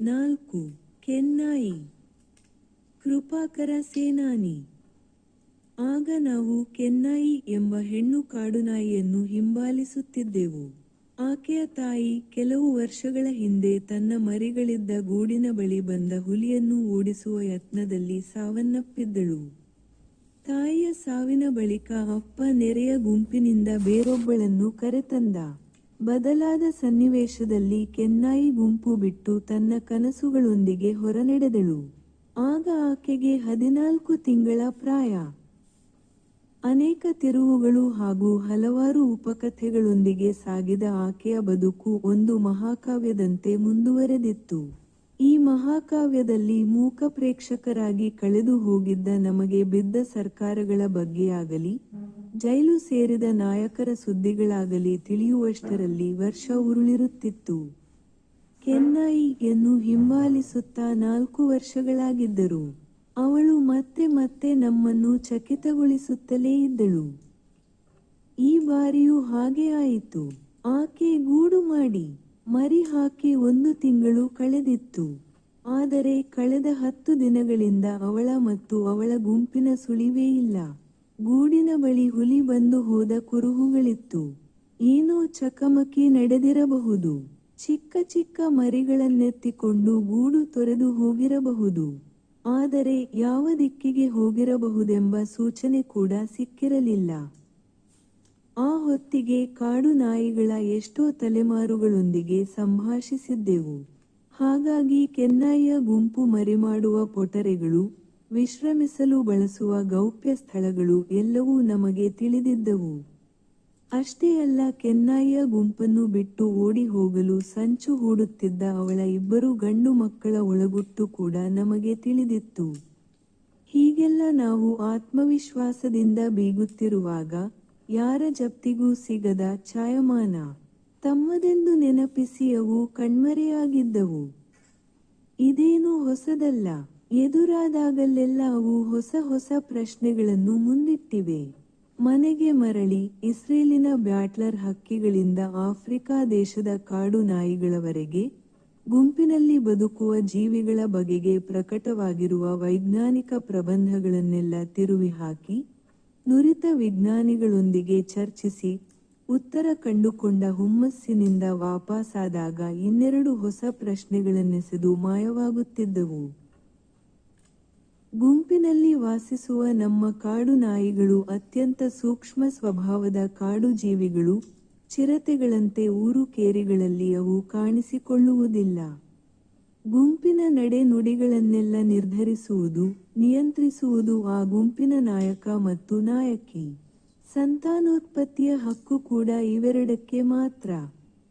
ನಾಲ್ಕು, ಕೆನ್ನಾಯಿ. ಕೃಪಾಕರ ಸೇನಾನಿ. ಆಗ ನಾವು ಕೆನ್ನಾಯಿ ಎಂಬ ಹೆಣ್ಣು ಕಾಡುನಾಯಿಯನ್ನು ಹಿಂಬಾಲಿಸುತ್ತಿದ್ದೆವು. ಆಕೆಯ ತಾಯಿ ಕೆಲವು ವರ್ಷಗಳ ಹಿಂದೆ ತನ್ನ ಮರಿಗಳಿದ್ದ ಗೂಡಿನ ಬಳಿ ಬಂದ ಹುಲಿಯನ್ನು ಓಡಿಸುವ ಯತ್ನದಲ್ಲಿ ಸಾವನ್ನಪ್ಪಿದ್ದಳು. ತಾಯಿಯ ಸಾವಿನ ಬಳಿಕ ಅಪ್ಪ ನೆರೆಯ ಗುಂಪಿನಿಂದ ಬೇರೊಬ್ಬಳನ್ನು ಕರೆತಂದ. ಬದಲಾದ ಸನ್ನಿವೇಶದಲ್ಲಿ ಕೆನ್ನಾಯಿ ಗುಂಪು ಬಿಟ್ಟು ತನ್ನ ಕನಸುಗಳೊಂದಿಗೆ ಹೊರನಡೆದಳು. ಆಗ ಆಕೆಗೆ ಹದಿನಾಲ್ಕು ತಿಂಗಳ ಪ್ರಾಯ. ಅನೇಕ ತಿರುವುಗಳು ಹಾಗೂ ಹಲವಾರು ಉಪಕಥೆಗಳೊಂದಿಗೆ ಸಾಗಿದ ಆಕೆಯ ಬದುಕು ಒಂದು ಮಹಾಕಾವ್ಯದಂತೆ ಮುಂದುವರೆದಿತ್ತು. ಈ ಮಹಾಕಾವ್ಯದಲ್ಲಿ ಮೂಕ ಪ್ರೇಕ್ಷಕರಾಗಿ ಕಳೆದು ಹೋಗಿದ್ದ ನಮಗೆ ಬಿದ್ದ ಸರ್ಕಾರಗಳ ಬಗ್ಗೆಯಾಗಲಿ ಜೈಲು ಸೇರಿದ ನಾಯಕರ ಸುದ್ದಿಗಳಾಗಲಿ ತಿಳಿಯುವಷ್ಟರಲ್ಲಿ ವರ್ಷ ಉರುಳಿರುತ್ತಿತ್ತು. ಕೆನ್ನಾಯಿಯನ್ನು ಹಿಂಬಾಲಿಸುತ್ತಾ ನಾಲ್ಕು ವರ್ಷಗಳಾಗಿದ್ದರು. ಅವಳು ಮತ್ತೆ ಮತ್ತೆ ನಮ್ಮನ್ನು ಚಕಿತಗೊಳಿಸುತ್ತಲೇ ಇದ್ದಳು. ಈ ಬಾರಿಯೂ ಹಾಗೆ ಆಯಿತು. ಆಕೆ ಗೂಡು ಮಾಡಿ ಮರಿ ಹಾಕಿ ಒಂದು ತಿಂಗಳು ಕಳೆದಿತ್ತು. ಆದರೆ ಕಳೆದ ಹತ್ತು ದಿನಗಳಿಂದ ಅವಳ ಮತ್ತು ಅವಳ ಗುಂಪಿನ ಸುಳಿವೇ ಇಲ್ಲ. ಗೂಡಿನ ಬಳಿ ಹುಲಿ ಬಂದು ಹೋದ ಕುರುಹುಗಳಿತ್ತು. ಏನೋ ಚಕಮಕಿ ನಡೆದಿರಬಹುದು. ಚಿಕ್ಕ ಚಿಕ್ಕ ಮರಿಗಳನ್ನೆತ್ತಿಕೊಂಡು ಗೂಡು ತೊರೆದು ಹೋಗಿರಬಹುದು. ಆದರೆ ಯಾವ ದಿಕ್ಕಿಗೆ ಹೋಗಿರಬಹುದೆಂಬ ಸೂಚನೆ ಕೂಡ ಸಿಕ್ಕಿರಲಿಲ್ಲ. ಆ ಹೊತ್ತಿಗೆ ಕಾಡು ನಾಯಿಗಳ ಎಷ್ಟೋ ತಲೆಮಾರುಗಳೊಂದಿಗೆ ಸಂಭಾಷಿಸಿದ್ದೆವು. ಹಾಗಾಗಿ ಕೆನ್ನಾಯಿಯ ಗುಂಪು ಮರಿಮಾಡುವ ಪೊಟರೆಗಳು ವಿಶ್ರಮಿಸಲು ಬಳಸುವ ಗೌಪ್ಯ ಸ್ಥಳಗಳು ಎಲ್ಲವೂ ನಮಗೆ ತಿಳಿದಿದ್ದವು. ಅಷ್ಟೇ ಅಲ್ಲ, ಕೆನ್ನಾಯಿಯ ಗುಂಪನ್ನು ಬಿಟ್ಟು ಓಡಿ ಹೋಗಲು ಸಂಚು ಹೂಡುತ್ತಿದ್ದ ಅವಳ ಇಬ್ಬರು ಗಂಡು ಮಕ್ಕಳ ಒಳಗುಟ್ಟು ಕೂಡ ನಮಗೆ ತಿಳಿದಿತ್ತು. ಹೀಗೆಲ್ಲ ನಾವು ಆತ್ಮವಿಶ್ವಾಸದಿಂದ ಬೀಗುತ್ತಿರುವಾಗ ಯಾರ ಜಪ್ತಿಗೂ ಸಿಗದ ಛಾಯಮಾನ. ತಮ್ಮದೆಂದು ನೆನಪಿಸಿ ಅವು ಕಣ್ಮರೆಯಾಗಿದ್ದವು. ಇದೇನು ಹೊಸದಲ್ಲ. ಎದುರಾದಾಗಲೆಲ್ಲ ಅವು ಹೊಸ ಹೊಸ ಪ್ರಶ್ನೆಗಳನ್ನು ಮುಂದಿಟ್ಟಿವೆ. ಮನೆಗೆ ಮರಳಿ ಇಸ್ರೇಲಿನ ಬ್ಯಾಟ್ಲರ್ ಹಕ್ಕಿಗಳಿಂದ ಆಫ್ರಿಕಾ ದೇಶದ ಕಾಡು ನಾಯಿಗಳವರೆಗೆ ಗುಂಪಿನಲ್ಲಿ ಬದುಕುವ ಜೀವಿಗಳ ಬಗೆಗೆ ಪ್ರಕಟವಾಗಿರುವ ವೈಜ್ಞಾನಿಕ ಪ್ರಬಂಧಗಳನ್ನೆಲ್ಲ ತಿರುವಿ ಹಾಕಿ ನುರಿತ ವಿಜ್ಞಾನಿಗಳೊಂದಿಗೆ ಚರ್ಚಿಸಿ ಉತ್ತರ ಕಂಡುಕೊಂಡ ಹುಮ್ಮಸ್ಸಿನಿಂದ ವಾಪಸಾದಾಗ ಇನ್ನೆರಡು ಹೊಸ ಪ್ರಶ್ನೆಗಳನ್ನೆಸೆದು ಮಾಯವಾಗುತ್ತಿದ್ದವು. ಗುಂಪಿನಲ್ಲಿ ವಾಸಿಸುವ ನಮ್ಮ ಕಾಡು ನಾಯಿಗಳು ಅತ್ಯಂತ ಸೂಕ್ಷ್ಮ ಸ್ವಭಾವದ ಕಾಡು ಜೀವಿಗಳು, ಚಿರತೆಗಳಂತೆ ಊರು ಕೇರಿಗಳಲ್ಲಿ ಅವು ಕಾಣಿಸಿಕೊಳ್ಳುವುದಿಲ್ಲ. ಗುಂಪಿನ ನಡೆ ನುಡಿಗಳನ್ನೆಲ್ಲ ನಿರ್ಧರಿಸುವುದು, ನಿಯಂತ್ರಿಸುವುದು ಆ ಗುಂಪಿನ ನಾಯಕ ಮತ್ತು ನಾಯಕಿ. ಸಂತಾನೋತ್ಪತ್ತಿಯ ಹಕ್ಕು ಕೂಡ ಇವೆರಡಕ್ಕೆ ಮಾತ್ರ.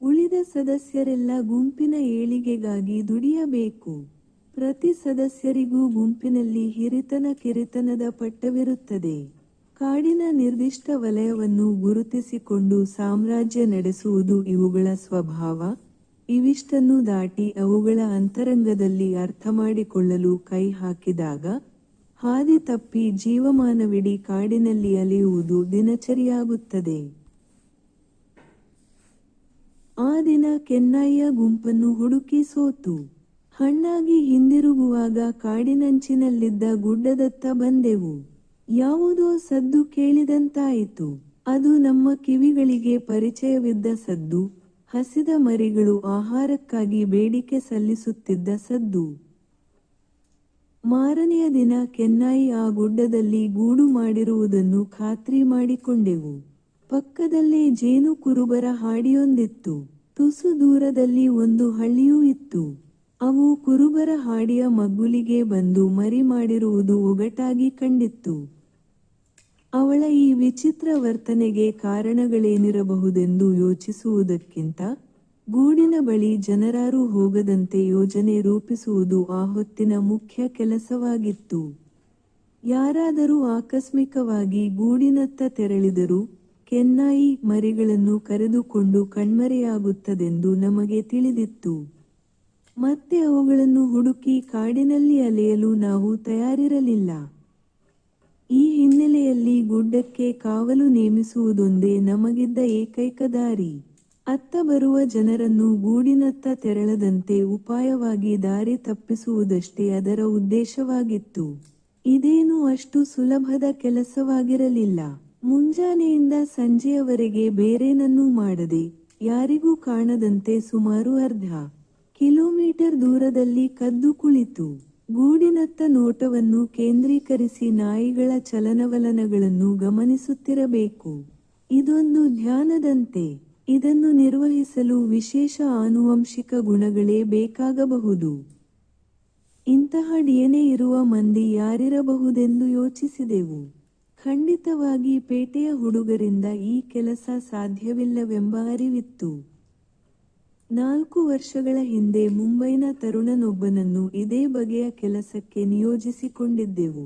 ಉಳಿದ ಸದಸ್ಯರೆಲ್ಲ ಗುಂಪಿನ ಏಳಿಗೆಗಾಗಿ ದುಡಿಯಬೇಕು. ಪ್ರತಿ ಸದಸ್ಯರಿಗೂ ಗುಂಪಿನಲ್ಲಿ ಹಿರಿತನ ಕಿರಿತನದ ಪಟ್ಟವಿರುತ್ತದೆ. ಕಾಡಿನ ನಿರ್ದಿಷ್ಟ ವಲಯವನ್ನು ಗುರುತಿಸಿಕೊಂಡು ಸಾಮ್ರಾಜ್ಯ ನಡೆಸುವುದು ಇವುಗಳ ಸ್ವಭಾವ. ಇವಿಷ್ಟನ್ನು ದಾಟಿ ಅವುಗಳ ಅಂತರಂಗದಲ್ಲಿ ಅರ್ಥ ಮಾಡಿಕೊಳ್ಳಲು ಕೈ ಹಾಕಿದಾಗ, ಹಾದಿ ತಪ್ಪಿ ಜೀವಮಾನವಿಡೀ ಕಾಡಿನಲ್ಲಿ ಅಲಿಯುವುದು ದಿನಚರಿಯಾಗುತ್ತದೆ. ಆ ದಿನ ಕೆನ್ನಾಯಿಯ ಗುಂಪನ್ನು ಹುಡುಕಿ ಸೋತು. ಹಣ್ಣಾಗಿ ಹಿಂದಿರುಗುವಾಗ ಕಾಡಿನಂಚಿನಲ್ಲಿದ್ದ ಗುಡ್ಡದತ್ತ ಬಂದೆವು. ಯಾವುದೋ ಸದ್ದು ಕೇಳಿದಂತಾಯಿತು. ಅದು ನಮ್ಮ ಕಿವಿಗಳಿಗೆ ಪರಿಚಯವಿದ್ದ ಸದ್ದು, ಹಸಿದ ಮರಿಗಳು ಆಹಾರಕ್ಕಾಗಿ ಬೇಡಿಕೆ ಸಲ್ಲಿಸುತ್ತಿದ್ದ ಸದ್ದು. ಮಾರನೆಯ ದಿನ ಕೆನ್ನಾಯಿ ಆ ಗುಡ್ಡದಲ್ಲಿ ಗೂಡು ಮಾಡಿರುವುದನ್ನು ಖಾತ್ರಿ ಮಾಡಿಕೊಂಡೆವು. ಪಕ್ಕದಲ್ಲೇ ಜೇನು ಕುರುಬರ ಹಾಡಿಯೊಂದಿತ್ತು. ತುಸು ದೂರದಲ್ಲಿ ಒಂದು ಹಳ್ಳಿಯೂ ಇತ್ತು. ಅವು ಕುರುಬರ ಹಾಡಿಯ ಮಗ್ಗುಲಿಗೆ ಬಂದು ಮರಿ ಮಾಡಿರುವುದು ಒಗಟಾಗಿ ಕಂಡಿತ್ತು. ಅವಳ ಈ ವಿಚಿತ್ರ ವರ್ತನೆಗೆ ಕಾರಣಗಳೇನಿರಬಹುದೆಂದು ಯೋಚಿಸುವುದಕ್ಕಿಂತ ಗೂಡಿನ ಬಳಿ ಜನರಾರು ಹೋಗದಂತೆ ಯೋಜನೆ ರೂಪಿಸುವುದು ಆ ಹೊತ್ತಿನ ಮುಖ್ಯ ಕೆಲಸವಾಗಿತ್ತು. ಯಾರಾದರೂ ಆಕಸ್ಮಿಕವಾಗಿ ಗೂಡಿನತ್ತ ತೆರಳಿದರೂ ಕೆನ್ನಾಯಿ ಮರಿಗಳನ್ನು ಕರೆದುಕೊಂಡು ಕಣ್ಮರೆಯಾಗುತ್ತದೆಂದು ನಮಗೆ ತಿಳಿದಿತ್ತು. ಮತ್ತೆ ಅವುಗಳನ್ನು ಹುಡುಕಿ ಕಾಡಿನಲ್ಲಿ ಅಲೆಯಲು ನಾವು ತಯಾರಿರಲಿಲ್ಲ. ಈ ಹಿನ್ನೆಲೆಯಲ್ಲಿ ಗುಡ್ಡಕ್ಕೆ ಕಾವಲು ನೇಮಿಸುವುದೊಂದೇ ನಮಗಿದ್ದ ಏಕೈಕ ದಾರಿ. ಅತ್ತ ಬರುವ ಜನರನ್ನು ಗೂಡಿನತ್ತ ತೆರಳದಂತೆ ಉಪಾಯವಾಗಿ ದಾರಿ ತಪ್ಪಿಸುವುದಷ್ಟೇ ಅದರ ಉದ್ದೇಶವಾಗಿತ್ತು. ಇದೇನು ಅಷ್ಟು ಸುಲಭದ ಕೆಲಸವಾಗಿರಲಿಲ್ಲ. ಮುಂಜಾನೆಯಿಂದ ಸಂಜೆಯವರೆಗೆ ಬೇರೇನನ್ನೂ ಮಾಡದೆ, ಯಾರಿಗೂ ಕಾಣದಂತೆ ಸುಮಾರು ಅರ್ಧ ಕಿಲೋಮೀಟರ್ ದೂರದಲ್ಲಿ ಕದ್ದು ಕುಳಿತು. ಗೂಡಿನತ್ತ ನೋಟವನ್ನು ಕೇಂದ್ರೀಕರಿಸಿ ನಾಯಿಗಳ ಚಲನವಲನಗಳನ್ನು ಗಮನಿಸುತ್ತಿರಬೇಕು. ಇದೊಂದು ಧ್ಯಾನದಂತೆ. ಇದನ್ನು ನಿರ್ವಹಿಸಲು ವಿಶೇಷ ಆನುವಂಶಿಕ ಗುಣಗಳೇ ಬೇಕಾಗಬಹುದು. ಇಂತಹ ಡಿಎನ್ಎ ಇರುವ ಮಂದಿ ಯಾರಿರಬಹುದೆಂದು ಯೋಚಿಸಿದೆವು. ಖಂಡಿತವಾಗಿ ಪೇಟೆಯ ಹುಡುಗರಿಂದ ಈ ಕೆಲಸ ಸಾಧ್ಯವಿಲ್ಲವೆಂಬ ಅರಿವಿತ್ತು. ನಾಲ್ಕು ವರ್ಷಗಳ ಹಿಂದೆ ಮುಂಬೈನ ತರುಣನೊಬ್ಬನನ್ನು ಇದೇ ಬಗೆಯ ಕೆಲಸಕ್ಕೆ ನಿಯೋಜಿಸಿಕೊಂಡಿದ್ದೆವು.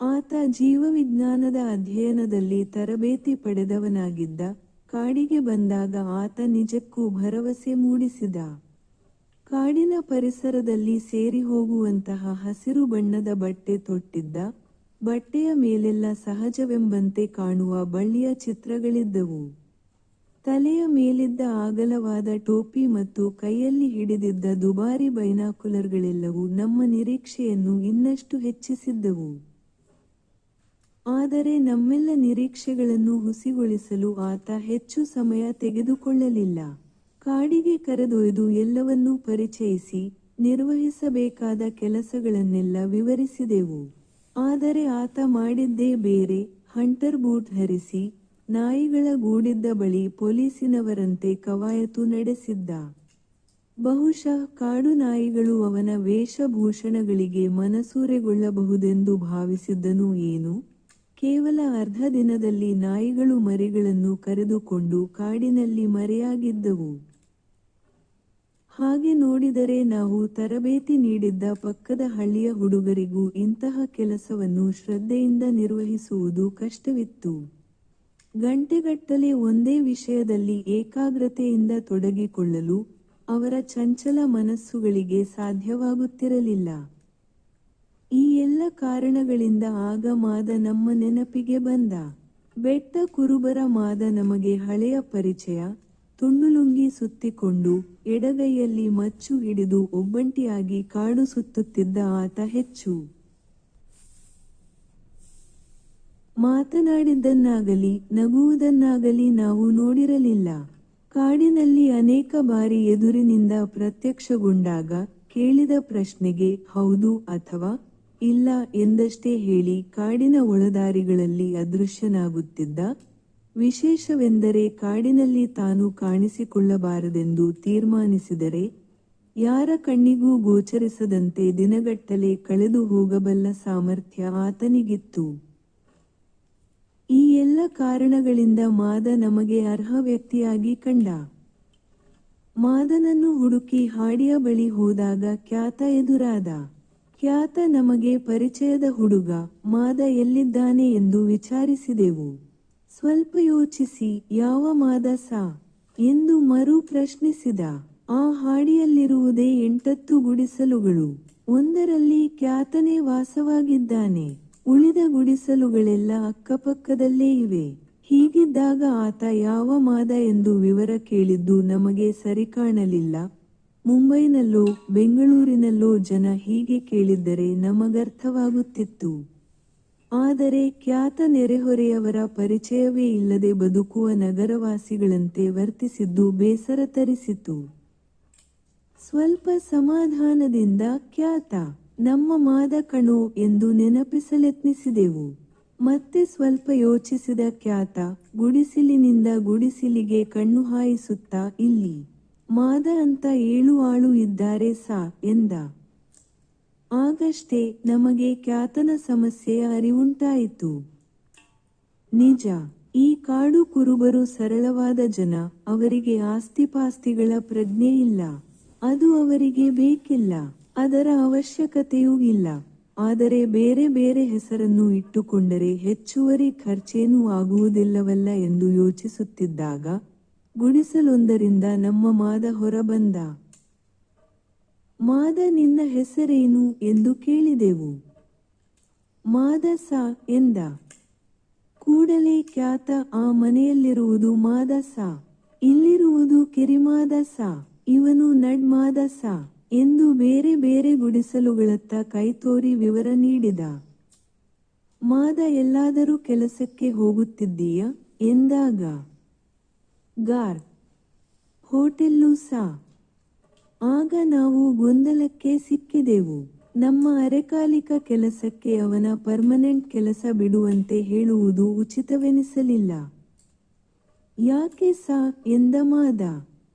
ಆತ ಜೀವವಿಜ್ಞಾನದ ಅಧ್ಯಯನದಲ್ಲಿ ತರಬೇತಿ ಪಡೆದವನಾಗಿದ್ದ, ಕಾಡಿಗೆ ಬಂದಾಗ ಆತ ನಿಜಕ್ಕೂ ಭರವಸೆ ಮೂಡಿಸಿದ. ಕಾಡಿನ ಪರಿಸರದಲ್ಲಿ ಸೇರಿ ಹೋಗುವಂತಹ ಹಸಿರು ಬಣ್ಣದ ಬಟ್ಟೆ ತೊಟ್ಟಿದ್ದ, ಬಟ್ಟೆಯ ಮೇಲೆಲ್ಲ ಸಹಜವೆಂಬಂತೆ ಕಾಣುವ ಬಳ್ಳಿಯ ಚಿತ್ರಗಳಿದ್ದವು. ತಲೆಯ ಮೇಲಿದ್ದ ಅಗಲವಾದ ಟೋಪಿ ಮತ್ತು ಕೈಯಲ್ಲಿ ಹಿಡಿದಿದ್ದ ದುಬಾರಿ ಬೈನಾಕುಲರ್ಗಳೆಲ್ಲವೂ ನಮ್ಮ ನಿರೀಕ್ಷೆಯನ್ನು ಇನ್ನಷ್ಟು ಹೆಚ್ಚಿಸಿದ್ದವು. ಆದರೆ ನಮ್ಮೆಲ್ಲ ನಿರೀಕ್ಷೆಗಳನ್ನು ಹುಸಿಗೊಳಿಸಲು ಆತ ಹೆಚ್ಚು ಸಮಯ ತೆಗೆದುಕೊಳ್ಳಲಿಲ್ಲ. ಕಾಡಿಗೆ ಕರೆದೊಯ್ದು ಎಲ್ಲವನ್ನೂ ಪರಿಚಯಿಸಿ ನಿರ್ವಹಿಸಬೇಕಾದ ಕೆಲಸಗಳನ್ನೆಲ್ಲ ವಿವರಿಸಿದೆವು. ಆದರೆ ಆತ ಮಾಡಿದ್ದೇ ಬೇರೆ, ಹಂಟರ್ ಬೂಟ್ ಧರಿಸಿ ನಾಯಿಗಳ ಗೂಡಿದ್ದ ಬಳಿ ಪೊಲೀಸಿನವರಂತೆ ಕವಾಯತು ನಡೆಸಿದ್ದ. ಬಹುಶಃ ಕಾಡು ನಾಯಿಗಳು ಅವನ ವೇಷಭೂಷಣಗಳಿಗೆ ಮನಸೂರೆಗೊಳ್ಳಬಹುದೆಂದು ಭಾವಿಸಿದ್ದನು ಏನು? ಕೇವಲ ಅರ್ಧ ದಿನದಲ್ಲಿ ನಾಯಿಗಳು ಮರಿಗಳನ್ನು ಕರೆದುಕೊಂಡು ಕಾಡಿನಲ್ಲಿ ಮರೆಯಾಗಿದ್ದವು. ಹಾಗೆ ನೋಡಿದರೆ ನಾವು ತರಬೇತಿ ನೀಡಿದ್ದ ಪಕ್ಕದ ಹಳ್ಳಿಯ ಹುಡುಗರಿಗೂ ಇಂತಹ ಕೆಲಸವನ್ನು ಶ್ರದ್ಧೆಯಿಂದ ನಿರ್ವಹಿಸುವುದು ಕಷ್ಟವಿತ್ತು. ಗಂಟೆಗಟ್ಟಲೆ ಒಂದೇ ವಿಷಯದಲ್ಲಿ ಏಕಾಗ್ರತೆಯಿಂದ ತೊಡಗಿಕೊಳ್ಳಲು ಅವರ ಚಂಚಲ ಮನಸ್ಸುಗಳಿಗೆ ಸಾಧ್ಯವಾಗುತ್ತಿರಲಿಲ್ಲ. ಈ ಎಲ್ಲ ಕಾರಣಗಳಿಂದ ಆಗ ಮಾದ ನಮ್ಮ ನೆನಪಿಗೆ ಬಂದ. ಬೆಟ್ಟ ಕುರುಬರ ಮಾದ ನಮಗೆ ಹಳೆಯ ಪರಿಚಯ, ತುಂಡುಲುಂಗಿ ಸುತ್ತಿಕೊಂಡು ಎಡಗೈಯಲ್ಲಿ ಮಚ್ಚು ಹಿಡಿದು ಒಬ್ಬಂಟಿಯಾಗಿ ಕಾಡು ಸುತ್ತುತ್ತಿದ್ದ ಆತ ಹೆಚ್ಚು. ಮಾತನಾಡಿದ್ದನ್ನಾಗಲಿ, ನಗುವುದನ್ನಾಗಲಿ ನಾವು ನೋಡಿರಲಿಲ್ಲ. ಕಾಡಿನಲ್ಲಿ ಅನೇಕ ಬಾರಿ ಎದುರಿನಿಂದ ಪ್ರತ್ಯಕ್ಷಗೊಂಡಾಗ ಕೇಳಿದ ಪ್ರಶ್ನೆಗೆ, ಹೌದು ಅಥವಾ ಇಲ್ಲ ಎಂದಷ್ಟೇ ಹೇಳಿ ಕಾಡಿನ ಒಳದಾರಿಗಳಲ್ಲಿ ಅದೃಶ್ಯನಾಗುತ್ತಿದ್ದ ವಿಶೇಷವೆಂದರೆ ಕಾಡಿನಲ್ಲಿ ತಾನು ಕಾಣಿಸಿಕೊಳ್ಳಬಾರದೆಂದು ತೀರ್ಮಾನಿಸಿದರೆ, ಯಾರ ಕಣ್ಣಿಗೂ ಗೋಚರಿಸದಂತೆ ದಿನಗಟ್ಟಲೆ ಕಳೆದು ಹೋಗಬಲ್ಲ ಸಾಮರ್ಥ್ಯ ಆತನಿಗಿತ್ತು. ಈ ಎಲ್ಲ ಕಾರಣಗಳಿಂದ ಮಾದ ನಮಗೆ ಅರ್ಹ ವ್ಯಕ್ತಿಯಾಗಿ ಕಂಡ. ಮಾದನನ್ನು ಹುಡುಕಿ ಹಾಡಿಯ ಬಳಿ ಹೋದಾಗ ಖ್ಯಾತ ಎದುರಾದ. ಖ್ಯಾತ ನಮಗೆ ಪರಿಚಯದ ಹುಡುಗ ಮಾದ ಎಲ್ಲಿದ್ದಾನೆ ಎಂದು ವಿಚಾರಿಸಿದೆವು. ಸ್ವಲ್ಪ ಯೋಚಿಸಿ ಯಾವ ಮಾದ ಸಾ ಎಂದು ಮರು ಪ್ರಶ್ನಿಸಿದ. ಆ ಹಾಡಿಯಲ್ಲಿರುವುದೇ ಎಂಟತ್ತು ಗುಡಿಸಲುಗಳು. ಒಂದರಲ್ಲಿ ಖ್ಯಾತನೇ ವಾಸವಾಗಿದ್ದಾನೆ. ಉಳಿದ ಗುಡಿಸಲುಗಳೆಲ್ಲ ಅಕ್ಕಪಕ್ಕದಲ್ಲೇ ಇವೆ. ಹೀಗಿದ್ದಾಗ ಆತ ಯಾವ ಮಾದ ಎಂದು ವಿವರ ಕೇಳಿದ್ದು ನಮಗೆ ಸರಿ ಕಾಣಲಿಲ್ಲ. ಮುಂಬೈನಲ್ಲೋ, ಬೆಂಗಳೂರಿನಲ್ಲೋ ಜನ ಹೀಗೆ ಕೇಳಿದ್ದರೆ ನಮಗರ್ಥವಾಗುತ್ತಿತ್ತು. ಆದರೆ ಖ್ಯಾತ ನೆರೆಹೊರೆಯವರ ಪರಿಚಯವೇ ಇಲ್ಲದೆ ಬದುಕುವ ನಗರವಾಸಿಗಳಂತೆ ವರ್ತಿಸಿದ್ದು ಬೇಸರ ತರಿಸಿತು. ಸ್ವಲ್ಪ ಸಮಾಧಾನದಿಂದ ಖ್ಯಾತ. ನಮ್ಮ ಮಾದ ಕಣೋ ಎಂದು ನೆನಪಿಸಲೆತ್ನಿಸಿದೆವು. ಮತ್ತೆ ಸ್ವಲ್ಪ ಯೋಚಿಸಿದ ಖ್ಯಾತ ಗುಡಿಸಿಲಿನಿಂದ ಗುಡಿಸಿಲಿಗೆ ಕಣ್ಣು ಹಾಯಿಸುತ್ತಾ ಇಲ್ಲಿ, ಮಾದ ಅಂತ ಏಳು ಆಳು ಇದ್ದಾರೆ ಸಾ ಎಂದ. ಆಗಷ್ಟೇ ನಮಗೆ ಖ್ಯಾತನ ಸಮಸ್ಯೆಯ ಅರಿವುಂಟಾಯಿತು. ನಿಜ, ಈ ಕಾಡು ಕುರುಬರು ಸರಳವಾದ ಜನ, ಅವರಿಗೆ ಆಸ್ತಿಪಾಸ್ತಿಗಳ ಪ್ರಜ್ಞೆ ಇಲ್ಲ, ಅದು ಅವರಿಗೆ ಬೇಕಿಲ್ಲ. ಅದರ ಅವಶ್ಯಕತೆಯೂ ಇಲ್ಲ. ಆದರೆ ಬೇರೆ ಬೇರೆ ಹೆಸರನ್ನು ಇಟ್ಟುಕೊಂಡರೆ ಹೆಚ್ಚುವರಿ ಖರ್ಚೇನೂ ಆಗುವುದಿಲ್ಲವಲ್ಲ ಎಂದು ಯೋಚಿಸುತ್ತಿದ್ದಾಗ ಗುಡಿಸಲೊಂದರಿಂದ ನಮ್ಮ ಮಾದ ಹೊರಬಂದ. ಮಾದ ನಿನ್ನ ಹೆಸರೇನು ಎಂದು ಕೇಳಿದೆವು. ಮಾದಸ ಎಂದ. ಕೂಡಲೇ ಖ್ಯಾತ ಆ ಮನೆಯಲ್ಲಿರುವುದು ಮಾದಸ ಇಲ್ಲಿರುವುದು ಕಿರಿಮಾದ ಸಾ. ಇವನು ನಡ್ಮಾದ ಸ. ಎಂದು ಬೇರೆ ಬೇರೆ ಗುಡಿಸಲುಗಳತ್ತ ಕೈತೋರಿ ವಿವರ ನೀಡಿದ. ಮಾದ ಎಲ್ಲಾದರೂ ಕೆಲಸಕ್ಕೆ ಹೋಗುತ್ತಿದ್ದೀಯ? ಎಂದಾಗ, ಗಾರ್, ಹೋಟೆಲ್ಲು ಸಾ. ಆಗ ನಾವು ಗೊಂದಲಕ್ಕೆ ಸಿಕ್ಕಿದೆವು. ನಮ್ಮ ಅರೆಕಾಲಿಕ ಕೆಲಸಕ್ಕೆ ಅವನ ಪರ್ಮನೆಂಟ್ ಕೆಲಸ ಬಿಡುವಂತೆ ಹೇಳುವುದು ಉಚಿತವೆನಿಸಲಿಲ್ಲ. ಯಾಕೆ ಸಾ? ಎಂದ ಮಾದ.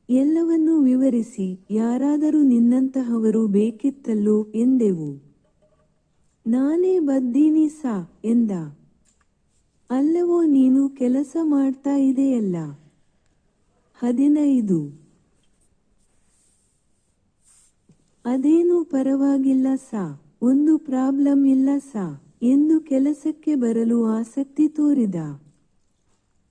ಎಲ್ಲವನ್ನೂ ವಿವರಿಸಿ ಯಾರಾದರೂ ನಿನ್ನಂತಹವರು ಬೇಕಿತ್ತಲ್ಲೋ ಎಂದೆವು. ನಾನೇ ಬದ್ದೀನಿ ಸಾ ಎಂದ. ಅಲ್ಲವೋ ನೀನು ಕೆಲಸ ಮಾಡ್ತಾ ಇದೆಯಲ್ಲ? ಹದಿನೈದು. ಅದೇನೂ ಪರವಾಗಿಲ್ಲ ಸಾ, ಒಂದು ಪ್ರಾಬ್ಲಮ್ ಇಲ್ಲ ಸಾ ಎಂದು ಕೆಲಸಕ್ಕೆ ಬರಲು ಆಸಕ್ತಿ ತೋರಿದ.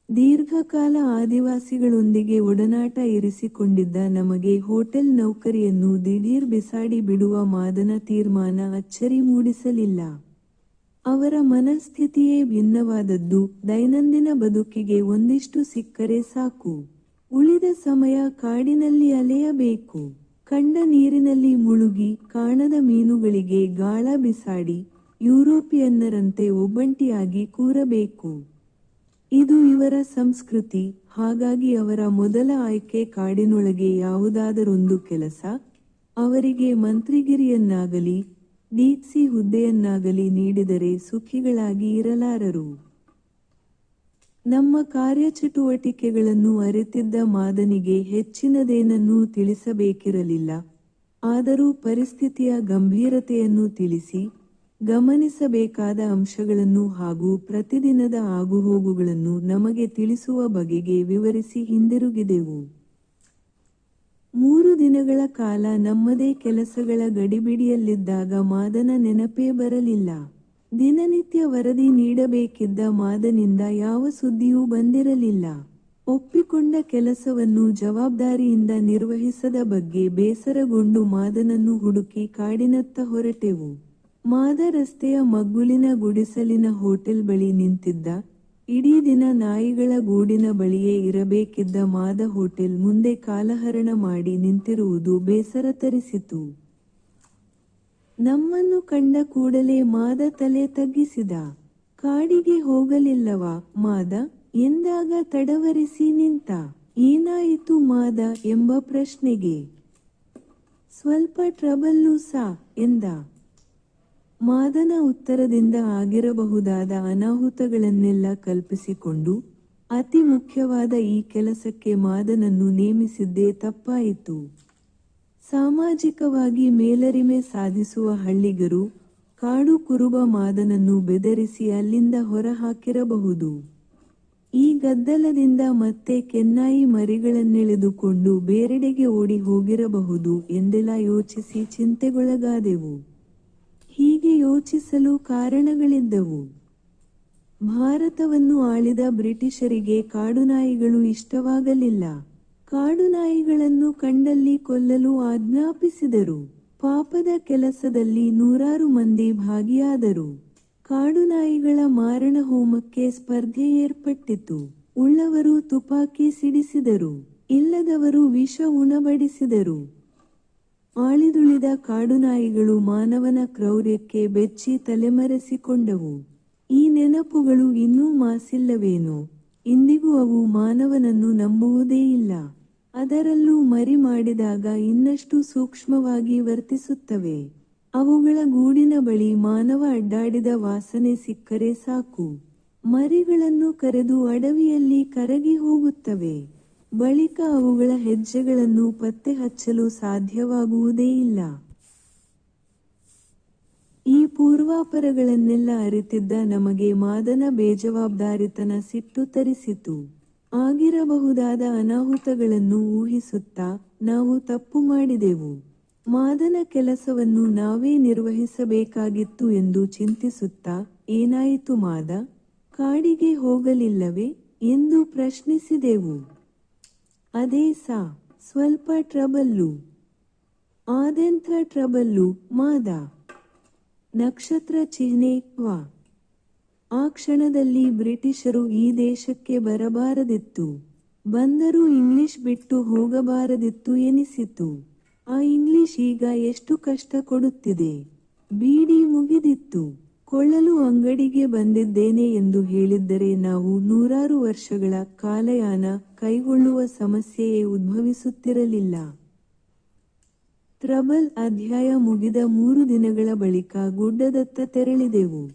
ದೀರ್ಘಕಾಲ ಆದಿವಾಸಿಗಳೊಂದಿಗೆ ಒಡನಾಟ ಇರಿಸಿಕೊಂಡಿದ್ದ ನಮಗೆ ಹೋಟೆಲ್ ನೌಕರಿಯನ್ನು ದಿಢೀರ್ ಬಿಸಾಡಿ ಬಿಡುವ ಮಾದನ ತೀರ್ಮಾನ ಅಚ್ಚರಿ ಮೂಡಿಸಲಿಲ್ಲ. ಅವರ ಮನಸ್ಥಿತಿಯೇ ಭಿನ್ನವಾದದ್ದು. ದೈನಂದಿನ ಬದುಕಿಗೆ ಒಂದಿಷ್ಟು ಸಿಕ್ಕರೆ ಸಾಕು. ಉಳಿದ ಸಮಯ ಕಾಡಿನಲ್ಲಿ ಅಲೆಯಬೇಕು. ಕಂಡ ನೀರಿನಲ್ಲಿ ಮುಳುಗಿ ಕಾಣದ ಮೀನುಗಳಿಗೆ ಗಾಳ ಬಿಸಾಡಿ ಯುರೋಪಿಯನ್ನರಂತೆ ಒಬ್ಬಂಟಿಯಾಗಿ ಕೂರಬೇಕು. ಇದು ಇವರ ಸಂಸ್ಕೃತಿ. ಹಾಗಾಗಿ ಅವರ ಮೊದಲ ಆಯ್ಕೆ ಕಾಡಿನೊಳಗೆ ಯಾವುದಾದರೊಂದು ಕೆಲಸ, ಅವರಿಗೆ ಮಂತ್ರಿಗಿರಿಯನ್ನಾಗಲಿ ಡಿಸಿ ಹುದ್ದೆಯನ್ನಾಗಲಿ ನೀಡಿದರೆ ಸುಖಿಗಳಾಗಿ ಇರಲಾರರು. ನಮ್ಮ ಕಾರ್ಯಚಟುವಟಿಕೆಗಳನ್ನು ಅರಿತಿದ್ದ ಮಾದನಿಗೆ ಹೆಚ್ಚಿನದೇನನ್ನೂ ತಿಳಿಸಬೇಕಿರಲಿಲ್ಲ. ಆದರೂ ಪರಿಸ್ಥಿತಿಯ ಗಂಭೀರತೆಯನ್ನು ತಿಳಿಸಿ ಗಮನಿಸಬೇಕಾದ ಅಂಶಗಳನ್ನು ಹಾಗೂ ಪ್ರತಿದಿನದ ಆಗುಹೋಗುಗಳನ್ನು ನಮಗೆ ತಿಳಿಸುವ ಬಗೆಗೆ ವಿವರಿಸಿ ಹಿಂದಿರುಗಿದೆವು. ಮೂರು ದಿನಗಳ ಕಾಲ ನಮ್ಮದೇ ಕೆಲಸಗಳ ಗಡಿಬಿಡಿಯಲ್ಲಿದ್ದಾಗ ಮಾದನ ನೆನಪೇ ಬರಲಿಲ್ಲ. ದಿನನಿತ್ಯ ವರದಿ ನೀಡಬೇಕಿದ್ದ ಮಾದನಿಂದ ಯಾವ ಸುದ್ದಿಯೂ ಬಂದಿರಲಿಲ್ಲ. ಒಪ್ಪಿಕೊಂಡ ಕೆಲಸವನ್ನು ಜವಾಬ್ದಾರಿಯಿಂದ ನಿರ್ವಹಿಸದ ಬಗ್ಗೆ ಬೇಸರಗೊಂಡು ಮಾದನನ್ನು ಹುಡುಕಿ ಕಾಡಿನತ್ತ ಹೊರಟೆವು. ಮಾದ ರಸ್ತೆಯ ಮಗ್ಗುಲಿನ ಗುಡಿಸಲಿನ ಹೋಟೆಲ್ ಬಳಿ ನಿಂತಿದ್ದ ಇಡೀ ದಿನ ನಾಯಿಗಳ ಗೂಡಿನ ಬಳಿಯೇ ಇರಬೇಕಿದ್ದ ಮಾದ ಹೋಟೆಲ್ ಮುಂದೆ ಕಾಲಹರಣ ಮಾಡಿ ನಿಂತಿರುವುದು ಬೇಸರ ತರಿಸಿತು. ನಮ್ಮನ್ನು ಕಂಡ ಕೂಡಲೇ ಮಾದ ತಲೆ ತಗ್ಗಿಸಿದ. ಕಾಡಿಗೆ ಹೋಗಲಿಲ್ಲವಾ ಮಾದ? ಎಂದಾಗ ತಡವರಿಸಿ ನಿಂತ. ಏನಾಯಿತು ಮಾದ ಎಂಬ ಪ್ರಶ್ನೆಗೆ. ಸ್ವಲ್ಪ ಟ್ರಬಲ್ಲು ಸಾ ಎಂದ. ಮಾದನ ಉತ್ತರದಿಂದ ಆಗಿರಬಹುದಾದ ಅನಾಹುತಗಳನ್ನೆಲ್ಲ ಕಲ್ಪಿಸಿಕೊಂಡು ಅತಿ ಮುಖ್ಯವಾದ ಈ ಕೆಲಸಕ್ಕೆ ಮಾದನನ್ನು ನೇಮಿಸಿದ್ದೇ ತಪ್ಪಾಯಿತು. ಸಾಮಾಜಿಕವಾಗಿ ಮೇಲರಿಮೆ ಸಾಧಿಸುವ ಹಳ್ಳಿಗರು ಕಾಡು ಕುರುಬ ಮಾದನನ್ನು ಬೆದರಿಸಿ ಅಲ್ಲಿಂದ ಹೊರಹಾಕಿರಬಹುದು. ಈ ಗದ್ದಲದಿಂದ ಮತ್ತೆ ಕೆನ್ನಾಯಿ ಮರಿಗಳನ್ನೆಳೆದುಕೊಂಡು ಬೇರೆಡೆಗೆ ಓಡಿ ಹೋಗಿರಬಹುದು ಎಂದೆಲ್ಲ ಯೋಚಿಸಿ ಚಿಂತೆಗೊಳಗಾದೆವು. ಹೀಗೆ ಯೋಚಿಸಲು ಕಾರಣಗಳಿದ್ದವು. ಭಾರತವನ್ನು ಆಳಿದ ಬ್ರಿಟಿಷರಿಗೆ ಕಾಡುನಾಯಿಗಳು ಇಷ್ಟವಾಗಲಿಲ್ಲ. ಕಾಡುನಾಯಿಗಳನ್ನು ಕಂಡಲ್ಲಿ ಕೊಲ್ಲಲು ಆಜ್ಞಾಪಿಸಿದರು. ಪಾಪದ ಕೆಲಸದಲ್ಲಿ ನೂರಾರು ಮಂದಿ ಭಾಗಿಯಾದರು. ಕಾಡುನಾಯಿಗಳ ಮಾರಣ ಹೋಮಕ್ಕೆ ಸ್ಪರ್ಧೆ ಏರ್ಪಟ್ಟಿತು. ಉಳ್ಳವರು ತುಪಾಕಿ ಸಿಡಿಸಿದರು. ಇಲ್ಲದವರು ವಿಷ ಉಣಬಡಿಸಿದರು. ಆಳಿದುಳಿದ ಕಾಡುನಾಯಿಗಳು ಮಾನವನ ಕ್ರೌರ್ಯಕ್ಕೆ ಬೆಚ್ಚಿ ತಲೆಮರೆಸಿಕೊಂಡವು. ಈ ನೆನಪುಗಳು ಇನ್ನೂ ಮಾಸಿಲ್ಲವೇನೋ? ಇಂದಿಗೂ ಅವು ಮಾನವನನ್ನು ನಂಬುವುದೇ ಇಲ್ಲ. ಅದರಲ್ಲೂ ಮರಿ ಮಾಡಿದಾಗ ಇನ್ನಷ್ಟು ಸೂಕ್ಷ್ಮವಾಗಿ ವರ್ತಿಸುತ್ತವೆ. ಅವುಗಳ ಗೂಡಿನ ಬಳಿ ಮಾನವ ಅಡ್ಡಾಡಿದ ವಾಸನೆ ಸಿಕ್ಕರೆ ಸಾಕು. ಮರಿಗಳನ್ನು ಕರೆದು ಅಡವಿಯಲ್ಲಿ ಕರಗಿ ಹೋಗುತ್ತವೆ. ಬಳಿಕ ಅವುಗಳ ಹೆಜ್ಜೆಗಳನ್ನು ಪತ್ತೆ ಹಚ್ಚಲು ಸಾಧ್ಯವಾಗುವುದೇ ಇಲ್ಲ. ಈ ಪೂರ್ವಾಪರಗಳನ್ನೆಲ್ಲ ಅರಿತಿದ್ದ ನಮಗೆ ಮಾದನ ಬೇಜವಾಬ್ದಾರಿತನ ಸಿಟ್ಟು ತರಿಸಿತು. ಆಗಿರಬಹುದಾದ ಅನಾಹುತಗಳನ್ನು ಊಹಿಸುತ್ತಾ ನಾವು ತಪ್ಪು ಮಾಡಿದೆವು. ಮಾದನ ಕೆಲಸವನ್ನು ನಾವೇ ನಿರ್ವಹಿಸಬೇಕಾಗಿತ್ತು ಎಂದು ಚಿಂತಿಸುತ್ತಾ, ಏನಾಯಿತು ಮಾದ? ಕಾಡಿಗೆ ಹೋಗಲಿಲ್ಲವೇ ಎಂದು ಪ್ರಶ್ನಿಸಿದೆವು. ಅದೇ ಸಾ, ಸ್ವಲ್ಪ ಟ್ರಬಲ್ಲು. ಆದೆಂಥ ಟ್ರಬಲ್ಲು, ಮಾದ. ನಕ್ಷತ್ರ ಚಿಹ್ನೆ, ವಾ. ಆ ಕ್ಷಣದಲ್ಲಿ ಬ್ರಿಟಿಷರು ಈ ದೇಶಕ್ಕೆ ಬರಬಾರದಿತ್ತು. ಬಂದರೂ ಇಂಗ್ಲಿಷ್ ಬಿಟ್ಟು ಹೋಗಬಾರದಿತ್ತು ಎನಿಸಿತು. ಆ ಇಂಗ್ಲಿಷ್ ಈಗ ಎಷ್ಟು ಕಷ್ಟ ಕೊಡುತ್ತಿದೆ. ಬೀಡಿ ಮುಗಿದಿತ್ತು. ಕೊಳ್ಳಲು ಅಂಗಡಿಗೆ ಬಂದಿದ್ದೇನೆ ಎಂದು ಹೇಳಿದ್ದರೆ ನಾವು ನೂರಾರು ವರ್ಷಗಳ ಕಾಲಯಾನ ಕೈಗೊಳ್ಳುವ ಸಮಸ್ಯೆಯೇ ಉದ್ಭವಿಸುತ್ತಿರಲಿಲ್ಲ. ಟ್ರಬಲ್ ಅಧ್ಯಾಯ ಮುಗಿದ ಮೂರು ದಿನಗಳ ಬಳಿಕ ಗುಡ್ಡದತ್ತ ತೆರಳಿದೆವು.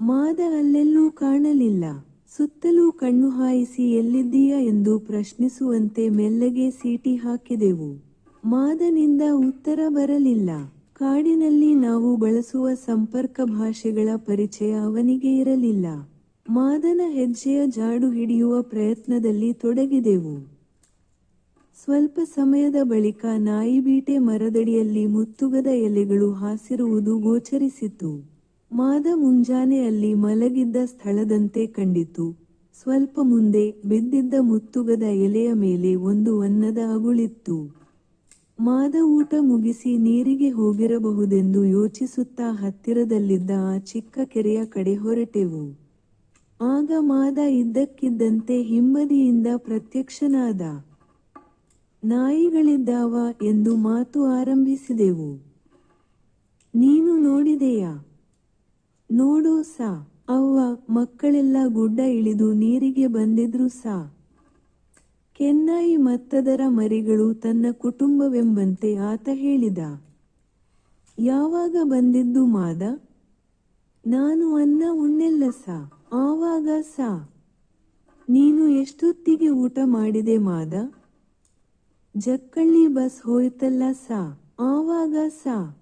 ಮಾದ ಅಲ್ಲೆಲ್ಲೂ ಕಾಣಲಿಲ್ಲ. ಸುತ್ತಲೂ ಕಣ್ಣು ಹಾಯಿಸಿ ಎಲ್ಲಿದ್ದೀಯಾ ಎಂದು ಪ್ರಶ್ನಿಸುವಂತೆ ಮೆಲ್ಲಗೆ ಸೀಟಿ ಹಾಕಿದೆವು. ಮಾದನಿಂದ ಉತ್ತರ ಬರಲಿಲ್ಲ. ಕಾಡಿನಲ್ಲಿ ನಾವು ಬಳಸುವ ಸಂಪರ್ಕ ಭಾಷೆಗಳ ಪರಿಚಯ ಅವನಿಗೆ ಇರಲಿಲ್ಲ. ಮಾದನ ಹೆಜ್ಜೆಯ ಜಾಡು ಹಿಡಿಯುವ ಪ್ರಯತ್ನದಲ್ಲಿ ತೊಡಗಿದೆವು. ಸ್ವಲ್ಪ ಸಮಯದ ಬಳಿಕ ನಾಯಿಬೀಟೆ ಮರದಡಿಯಲ್ಲಿ ಮುತ್ತುಗದ ಎಲೆಗಳು ಹಾಸಿರುವುದು ಗೋಚರಿಸಿತು ಮಾದ ಮುಂಜಾನೆಯಲ್ಲಿ ಮಲಗಿದ್ದ ಸ್ಥಳದಂತೆ ಕಂಡಿತು. ಸ್ವಲ್ಪ ಮುಂದೆ ಬಿದ್ದಿದ್ದ ಮುತ್ತುಗದ ಎಲೆಯ ಮೇಲೆ ಒಂದು ಅನ್ನದ ಅಗುಳಿತ್ತು. ಮಾದ ಊಟ ಮುಗಿಸಿ ನೀರಿಗೆ ಹೋಗಿರಬಹುದೆಂದು ಯೋಚಿಸುತ್ತಾ ಹತ್ತಿರದಲ್ಲಿದ್ದ ಆ ಚಿಕ್ಕ ಕೆರೆಯ ಕಡೆ ಹೊರಟೆವು. ಆಗ ಮಾದ ಇದ್ದಕ್ಕಿದ್ದಂತೆ ಹಿಂಬದಿಯಿಂದ ಪ್ರತ್ಯಕ್ಷನಾದ. ನಾಯಿಗಳಿದ್ದಾವ ಎಂದು ಮಾತು ಆರಂಭಿಸಿದೆವು. ನೀನು ನೋಡಿದೆಯಾ? ನೋಡೋ ಸಾ, ಅವ್ವ, ಮಕ್ಕಳೆಲ್ಲ ಗುಡ್ಡ ಇಳಿದು ನೀರಿಗೆ ಬಂದಿದ್ರು ಸಾ. ಕೆನ್ನಾಯಿ ಮತ್ತದರ ಮರಿಗಳು ತನ್ನ ಕುಟುಂಬವೆಂಬಂತೆ ಆತ ಹೇಳಿದ, ಯಾವಾಗ ಬಂದಿದ್ದು ಮಾದ? ನಾನು ಅನ್ನ ಉಣ್ಣೆಲ್ಲ ಸಾ, ಆವಾಗ ಸಾ. ನೀನು ಎಷ್ಟೊತ್ತಿಗೆ ಊಟ ಮಾಡಿದೆ ಮಾದ? ಜಕ್ಕಳ್ಳಿ ಬಸ್ ಹೋಯ್ತಲ್ಲ ಸಾ, ಆವಾಗ ಸಾ.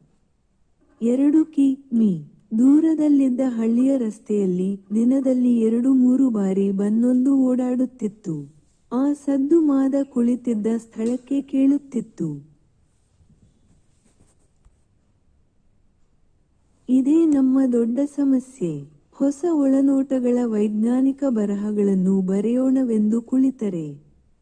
ಎರಡು ಕಿ. ಮೀ. ದೂರದಲ್ಲಿದ್ದ ಹಳ್ಳಿಯ ರಸ್ತೆಯಲ್ಲಿ ದಿನದಲ್ಲಿ ಎರಡು ಮೂರು ಬಾರಿ ಬನ್ನೊಂದು ಓಡಾಡುತ್ತಿತ್ತು. ಆ ಸದ್ದು ಮಾದ ಕುಳಿತಿದ್ದ ಸ್ಥಳಕ್ಕೆ ಕೇಳುತ್ತಿತ್ತು. ಇದೇ ನಮ್ಮ ದೊಡ್ಡ ಸಮಸ್ಯೆ. ಹೊಸ ಒಳನೋಟಗಳ ವೈಜ್ಞಾನಿಕ ಬರಹಗಳನ್ನು ಬರೆಯೋಣವೆಂದು ಕುಳಿತರೆ.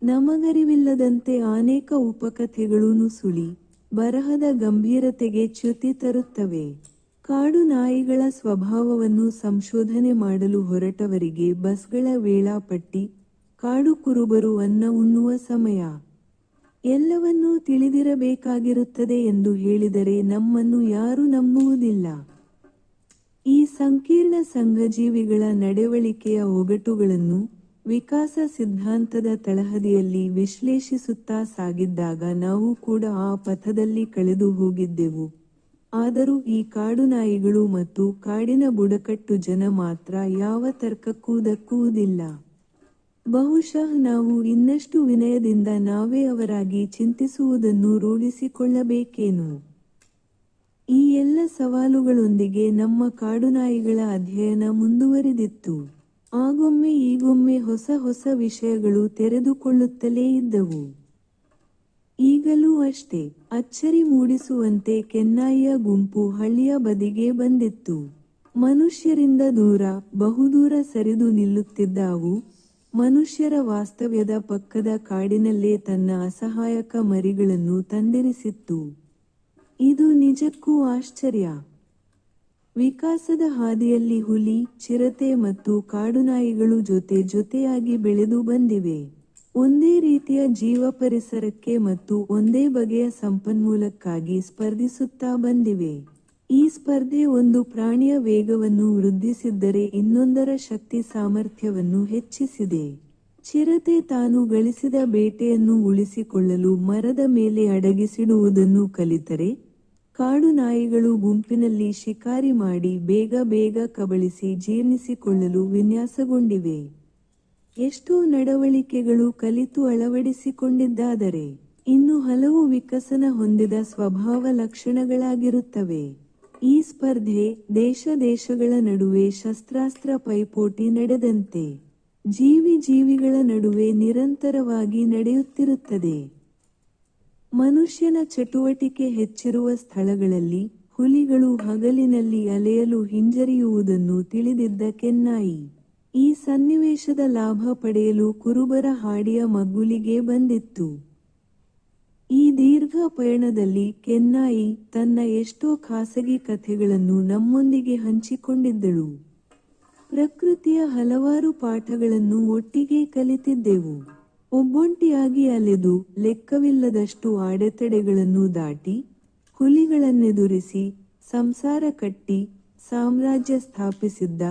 ನಮಗರಿವಿಲ್ಲದಂತೆ ಅನೇಕ ಉಪಕಥೆಗಳು ನುಸುಳಿ, ಬರಹದ ಗಂಭೀರತೆಗೆ ಚ್ಯುತಿ ತರುತ್ತವೆ. ಕಾಡು ನಾಯಿಗಳ ಸ್ವಭಾವವನ್ನು ಸಂಶೋಧನೆ ಮಾಡಲು ಹೊರಟವರಿಗೆ ಬಸ್ಗಳ ವೇಳಾಪಟ್ಟಿ ಕಾಡು ಕುರುಬರು ಅನ್ನ ಉಣ್ಣುವ ಸಮಯ. ಎಲ್ಲವನ್ನೂ ತಿಳಿದಿರಬೇಕಾಗಿರುತ್ತದೆ ಎಂದು ಹೇಳಿದರೆ ನಮ್ಮನ್ನು ಯಾರು ನಂಬುವುದಿಲ್ಲ. ಈ ಸಂಕೀರ್ಣ ಸಂಘಜೀವಿಗಳ ನಡವಳಿಕೆಯ ಒಗಟುಗಳನ್ನು ವಿಕಾಸ ಸಿದ್ಧಾಂತದ ತಳಹದಿಯಲ್ಲಿ ವಿಶ್ಲೇಷಿಸುತ್ತಾ ಸಾಗಿದ್ದಾಗ ನಾವು ಕೂಡ ಆ ಪಥದಲ್ಲಿ ಕಳೆದು ಹೋಗಿದ್ದೆವು. ಆದರೂ ಈ ಕಾಡು ನಾಯಿಗಳು ಮತ್ತು ಕಾಡಿನ ಬುಡಕಟ್ಟು ಜನ ಮಾತ್ರ ಯಾವ ತರ್ಕಕ್ಕೂ ದಕ್ಕುವುದಿಲ್ಲ. ಬಹುಶಃ ನಾವು ಇನ್ನಷ್ಟು ವಿನಯದಿಂದ ನಾವೇ ಅವರಾಗಿ ಚಿಂತಿಸುವುದನ್ನು ರೂಢಿಸಿಕೊಳ್ಳಬೇಕೇನು? ಈ ಎಲ್ಲ ಸವಾಲುಗಳೊಂದಿಗೆ ನಮ್ಮ ಕಾಡುನಾಯಿಗಳ ಅಧ್ಯಯನ ಮುಂದುವರಿದಿತ್ತು. ಆಗೊಮ್ಮೆ ಈಗೊಮ್ಮೆ ಹೊಸ ಹೊಸ ವಿಷಯಗಳು ತೆರೆದುಕೊಳ್ಳುತ್ತಲೇ ಇದ್ದವು. ಈಗಲೂ ಅಷ್ಟೇ, ಅಚ್ಚರಿ ಮೂಡಿಸುವಂತೆ ಕೆನ್ನಾಯಿಯ ಗುಂಪು ಹಳ್ಳಿಯ ಬದಿಗೆ ಬಂದಿತ್ತು. ಮನುಷ್ಯರಿಂದ ದೂರ, ಬಹುದೂರ ಸರಿದು ನಿಲ್ಲುತ್ತಿದ್ದ ಅವು ಮನುಷ್ಯರ ವಾಸ್ತವ್ಯದ ಪಕ್ಕದ ಕಾಡಿನಲ್ಲೇ ತನ್ನ ಅಸಹಾಯಕ ಮರಿಗಳನ್ನು ತಂದಿರಿಸಿತ್ತು. ಇದು ನಿಜಕ್ಕೂ ಆಶ್ಚರ್ಯ. ವಿಕಾಸದ ಹಾದಿಯಲ್ಲಿ ಹುಲಿ, ಚಿರತೆ ಮತ್ತು ಕಾಡುನಾಯಿಗಳು ಜೊತೆ ಜೊತೆಯಾಗಿ ಬೆಳೆದು ಬಂದಿವೆ. ಒಂದೇ ರೀತಿಯ ಜೀವ ಪರಿಸರಕ್ಕೆ ಮತ್ತು ಒಂದೇ ಬಗೆಯ ಸಂಪನ್ಮೂಲಕ್ಕಾಗಿ ಸ್ಪರ್ಧಿಸುತ್ತಾ ಬಂದಿವೆ. ಈ ಸ್ಪರ್ಧೆ ಒಂದು ಪ್ರಾಣಿಯ ವೇಗವನ್ನು ವೃದ್ಧಿಸಿದ್ದರೆ ಇನ್ನೊಂದರ ಶಕ್ತಿ ಸಾಮರ್ಥ್ಯವನ್ನು ಹೆಚ್ಚಿಸಿದೆ. ಚಿರತೆ ತಾನು ಗಳಿಸಿದ ಬೇಟೆಯನ್ನು ಉಳಿಸಿಕೊಳ್ಳಲು ಮರದ ಮೇಲೆ ಅಡಗಿಸಿಡುವುದನ್ನು ಕಲಿತರೆ, ಕಾಡು ನಾಯಿಗಳು ಗುಂಪಿನಲ್ಲಿ ಶಿಕಾರಿ ಮಾಡಿ ಬೇಗ ಬೇಗ ಕಬಳಿಸಿ ಜೀರ್ಣಿಸಿಕೊಳ್ಳಲು ವಿನ್ಯಾಸಗೊಂಡಿವೆ. ಎಷ್ಟೋ ನಡವಳಿಕೆಗಳು ಕಲಿತು ಅಳವಡಿಸಿಕೊಂಡಿದ್ದಾದರೆ, ಇನ್ನು ಹಲವು ವಿಕಸನ ಹೊಂದಿದ ಸ್ವಭಾವ ಲಕ್ಷಣಗಳಾಗಿರುತ್ತವೆ. ಈ ಸ್ಪರ್ಧೆ ದೇಶ ದೇಶಗಳ ನಡುವೆ ಶಸ್ತ್ರಾಸ್ತ್ರ ಪೈಪೋಟಿ ನಡೆದಂತೆ ಜೀವಿ ಜೀವಿಗಳ ನಡುವೆ ನಿರಂತರವಾಗಿ ನಡೆಯುತ್ತಿರುತ್ತದೆ. ಮನುಷ್ಯನ ಚಟುವಟಿಕೆ ಹೆಚ್ಚಿರುವ ಸ್ಥಳಗಳಲ್ಲಿ ಹುಲಿಗಳು ಹಗಲಿನಲ್ಲಿ ಅಲೆಯಲು ಹಿಂಜರಿಯುವುದನ್ನು ತಿಳಿದಿದ್ದ ಕೆನ್ನಾಯಿ. ಈ ಸನ್ನಿವೇಶದ ಲಾಭ ಪಡೆಯಲು ಕುರುಬರ ಹಾಡಿಯ ಮಗ್ಗುಲಿಗೆ ಬಂದಿತ್ತು. ಈ ದೀರ್ಘ ಪಯಣದಲ್ಲಿ ಕೆನ್ನಾಯಿ ತನ್ನ ಎಷ್ಟೋ ಖಾಸಗಿ ಕಥೆಗಳನ್ನು ನಮ್ಮೊಂದಿಗೆ ಹಂಚಿಕೊಂಡಿದ್ದಳು. ಪ್ರಕೃತಿಯ ಹಲವಾರು ಪಾಠಗಳನ್ನು ಒಟ್ಟಿಗೆ ಕಲಿತಿದ್ದೆವು. ಒಬ್ಬೊಂಟಿಯಾಗಿ ಅಲೆದು ಲೆಕ್ಕವಿಲ್ಲದಷ್ಟು ಅಡೆತಡೆಗಳನ್ನು ದಾಟಿ, ಹುಲಿಗಳನ್ನೆದುರಿಸಿ, ಸಂಸಾರ ಕಟ್ಟಿ, ಸಾಮ್ರಾಜ್ಯ ಸ್ಥಾಪಿಸಿದ್ದ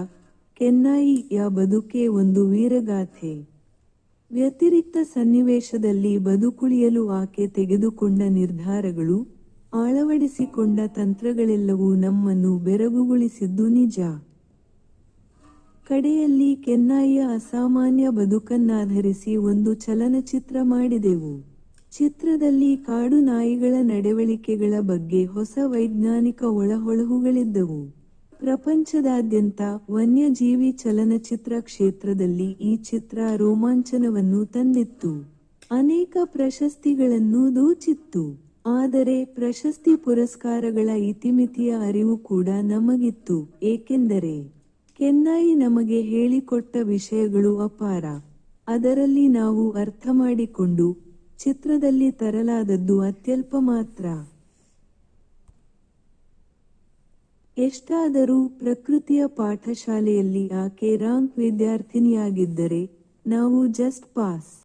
ಕೆನ್ನಾಯಿಯ ಬದುಕೇ ಒಂದು ವೀರಗಾಥೆ. ವ್ಯತಿರಿಕ್ತ ಸನ್ನಿವೇಶದಲ್ಲಿ ಬದುಕುಳಿಯಲು ಆಕೆ ತೆಗೆದುಕೊಂಡ ನಿರ್ಧಾರಗಳು, ಅಳವಡಿಸಿಕೊಂಡ ತಂತ್ರಗಳೆಲ್ಲವೂ ನಮ್ಮನ್ನು ಬೆರಗುಗೊಳಿಸಿದ್ದು ನಿಜ. ಕಡೆಯಲ್ಲಿ ಕೆನ್ನಾಯಿಯ ಅಸಾಮಾನ್ಯ ಬದುಕನ್ನಾಧರಿಸಿ ಒಂದು ಚಲನಚಿತ್ರ ಮಾಡಿದೆವು. ಚಿತ್ರದಲ್ಲಿ ಕಾಡು ನಾಯಿಗಳ ನಡವಳಿಕೆಗಳ ಬಗ್ಗೆ ಹೊಸ ವೈಜ್ಞಾನಿಕ ಒಳಹೊಳಹುಗಳಿದ್ದವು. ಪ್ರಪಂಚದಾದ್ಯಂತ ವನ್ಯಜೀವಿ ಚಲನಚಿತ್ರ ಕ್ಷೇತ್ರದಲ್ಲಿ ಈ ಚಿತ್ರ ರೋಮಾಂಚನವನ್ನು ತಂದಿತ್ತು. ಅನೇಕ ಪ್ರಶಸ್ತಿಗಳನ್ನು ದೋಚಿತ್ತು. ಆದರೆ ಪ್ರಶಸ್ತಿ ಪುರಸ್ಕಾರಗಳ ಇತಿಮಿತಿಯ ಅರಿವು ಕೂಡ ನಮಗಿತ್ತು. ಏಕೆಂದರೆ ಕೆನ್ನಾಯಿ ನಮಗೆ ಹೇಳಿಕೊಟ್ಟ ವಿಷಯಗಳು ಅಪಾರ. ಅದರಲ್ಲಿ ನಾವು ಅರ್ಥ ಮಾಡಿಕೊಂಡು ಚಿತ್ರದಲ್ಲಿ ತರಲಾದದ್ದು ಅತ್ಯಲ್ಪ ಮಾತ್ರ. ಎಷ್ಟಾದರೂ ಪ್ರಕೃತಿಯ ಪಾಠಶಾಲೆಯಲ್ಲಿ ಆಕೆ ರಾಂಕ್ ವಿದ್ಯಾರ್ಥಿನಿಯಾಗಿದ್ದರೆ ನಾವು ಜಸ್ಟ್ ಪಾಸ್